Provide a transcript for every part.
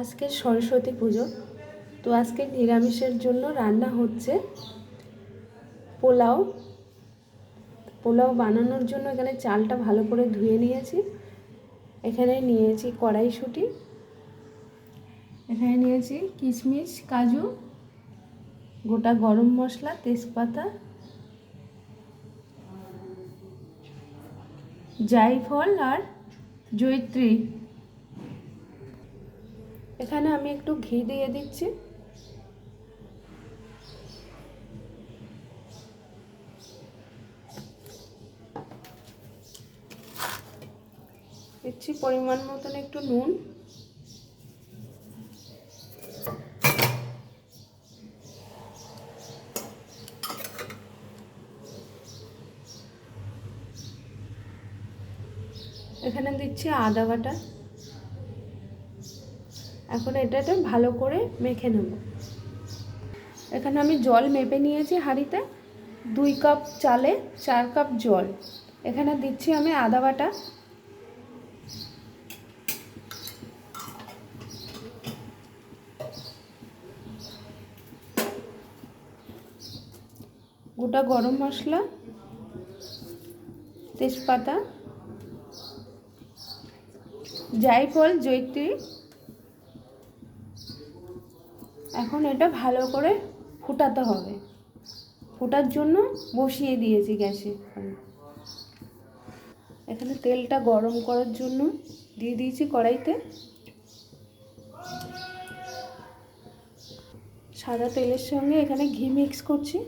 আজকে সরস্বতী পুজো। তো আজকে নিরামিষের জন্য রান্না হচ্ছে পোলাও। পোলাও বানানোর জন্য এখানে চালটা ভালো করে ধুয়ে নিয়েছি। এখানে নিয়েছি কড়াইশুঁটি। এখানে নিয়েছি কিশমিশ, কাজু, গোটা গরম মশলা, তেজপাতা, জায়ফল আর জৈত্রী এখানে আমি একটু ঘি দিয়ে দিচ্ছি। দিচ্ছি পরিমাণ মতন একটু নুন। এখানে দিচ্ছি আদা বাটা। এখন এটাতে ভালো করে মেখে নেব। এখানে আমি জল মেপে নিয়েছি হাঁড়িতে। দুই কাপ চালে চার কাপ জল। এখানে দিচ্ছি আমি আদা বাটা। গোটা গরম মশলা। তেজপাতা। জায়ফল জৈত্রী এখন এটা ভালো করে ফুটাতে হবে। ফোটার জন্য বসিয়ে দিয়েছি গ্যাসে। এখানে তেলটা গরম করার জন্য দিয়ে দিয়েছি কড়াইতে। সাদা তেলের সঙ্গে এখানে ঘি মিক্স করছি।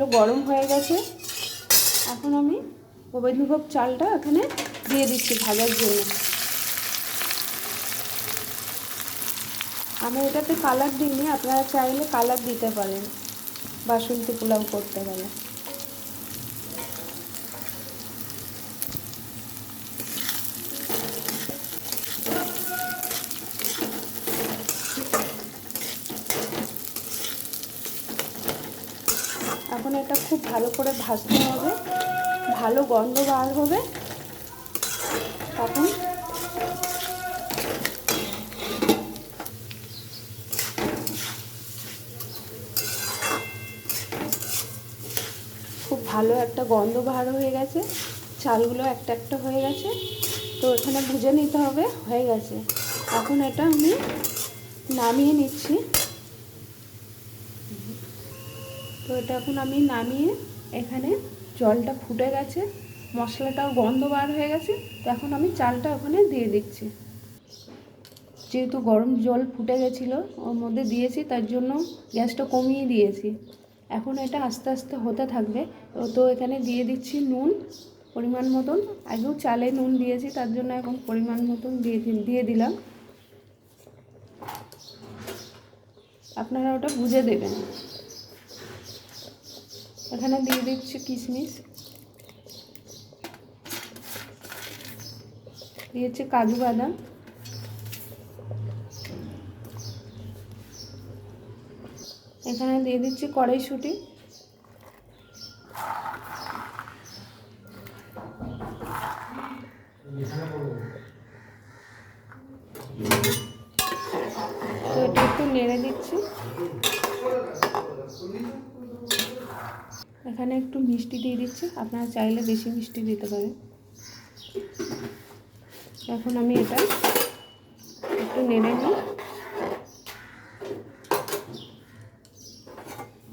ভালো গরম হয়ে গেছে। এখন আমি গোবিন্দভোগ চালটা এখানে দিয়ে দিচ্ছি ভাজার জন্য। আমি এটাতে কালার দিইনি, আপনারা চাইলে কালার দিতে পারেন। বাসন্তী পোলাও করতে গেলে। এখন এটা খুব ভালো করে ভাজতে হবে। ভালো গন্ধ বার হবে। তখন খুব ভালো একটা গন্ধ বার হয়ে গেছে। চালগুলো একটা একটা হয়ে গেছে। তো এখানে ভুজে নিতে হবে, হয়ে গেছে। এখন এটা আমি নামিয়ে নিচ্ছি। তো এটা এখন আমি নামিয়ে এখানে জলটা ফুটে গেছে, মশলাটাও গন্ধ বার হয়ে গেছে, তো এখন আমি চালটা ওখানে দিয়ে দিচ্ছি। যেহেতু গরম জল ফুটে গেছিল, ওর মধ্যে দিয়েছি, তার জন্য গ্যাসটা কমিয়ে দিয়েছি। এখন এটা আস্তে আস্তে হতে থাকবে। তো এখানে দিয়ে দিচ্ছি নুন, পরিমাণ মতন। আগেও চালে নুন দিয়েছি, তার জন্য এখন পরিমাণ মতন দিয়ে দিয়ে দিলাম। আপনারা ওটা বুঝে দেবেন। এখানে দিয়ে দিচ্ছি কিশমিশ। দিয়েছি কাজু বাদাম। এখানে দিয়ে দিচ্ছি কড়াইশুঁটি। তো এটা একটু নেড়ে দিচ্ছি। এখানে একটু মিষ্টি দিয়ে দিচ্ছি। আপনারা চাইলে বেশি মিষ্টি দিতে পারেন। এখন আমি এটা একটু নেড়ে নিই।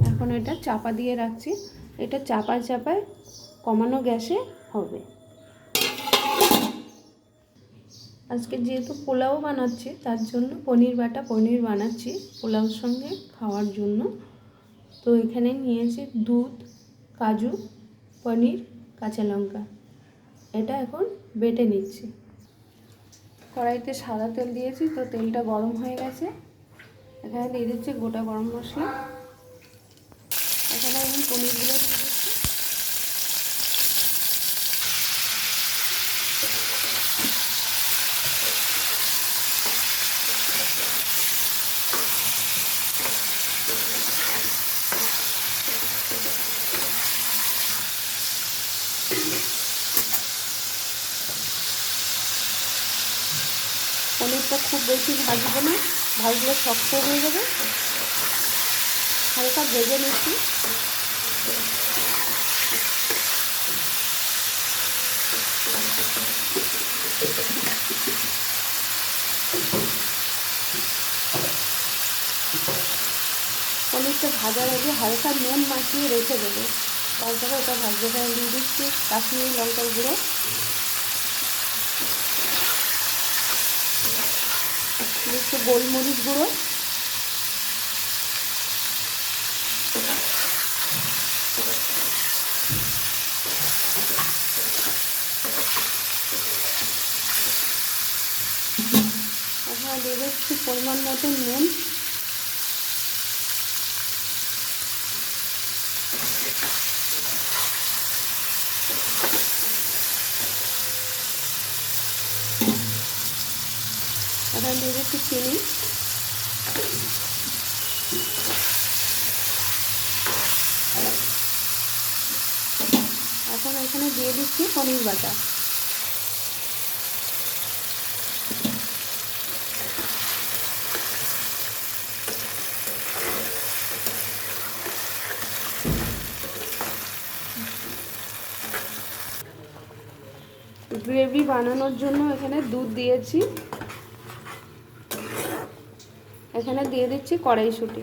এখন এটা চাপা দিয়ে রাখছি। এটা চাপায় চাপায় কমানো গ্যাসে হবে। আজকে যেহেতু পোলাও বানাচ্ছি, তার জন্য পনির বাটা পনির বানাচ্ছি পোলাওর সঙ্গে খাওয়ার জন্য। তো এখানে নিয়েছি দুধ কাজু, পনির, কাঁচা লঙ্কা। এটা এখন বেটে নিচ্ছি। কড়াইতে সাদা তেল দিয়েছি, তো তেলটা গরম হয়ে গেছে। এখানে দিয়ে দিচ্ছি গোটা গরম মশলা। এখানে আমি পনিরগুলো দিয়ে দিচ্ছি পনিরটা খুব বেশি ভাজবো না, ভাজলে শক্ত হয়ে যাবে। হালকা ভেজে নিচ্ছি। পনিরটা ভাজার আগে হালকা নুন মাখিয়ে রেখে দেবো। তারপরে ওটা ভাজতে দিয়ে দিচ্ছি কাশ্মীরি লঙ্কার গুঁড়ো। একটু গোলমরিচ গুঁড়ো। হ্যাঁ দেবে একটু পরিমাণ মতো নুন। এখানে দিয়ে দিচ্ছি চিনি। এখন এখানে দিয়ে দিচ্ছি পনির বাটা। গ্রেভি বানানোর জন্য এখানে দুধ দিয়েছি। এখানে দিয়ে দিচ্ছি কড়াইশুঁটি।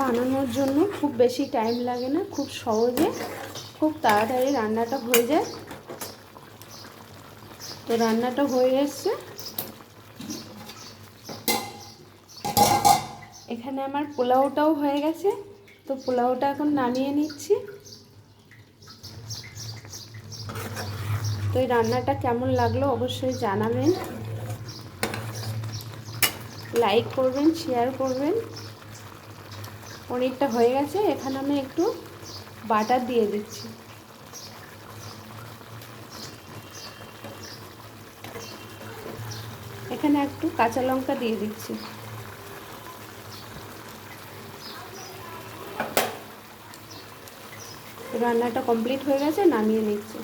বানানোর জন্য খুব বেশি টাইম লাগে না, খুব সহজে, খুব তাড়াতাড়ি রান্নাটা হয়ে যায়। তো রান্নাটা হয়ে এসছে। এখানে আমার পোলাওটাও হয়ে গেছে, তো পোলাওটা এখন নামিয়ে নিচ্ছি। তো এই রান্নাটা কেমন লাগল অবশ্যই জানাবেন। লাইক করবেন শেয়ার করবেন। পনিরটা হয়ে গেছে, এখানে আমি একটু বাটার দিয়ে দিচ্ছি। এখানে একটু কাঁচা লঙ্কা দিয়ে দিচ্ছি। রান্নাটা কমপ্লিট হয়ে গেছে, নামিয়ে নিচ্ছি।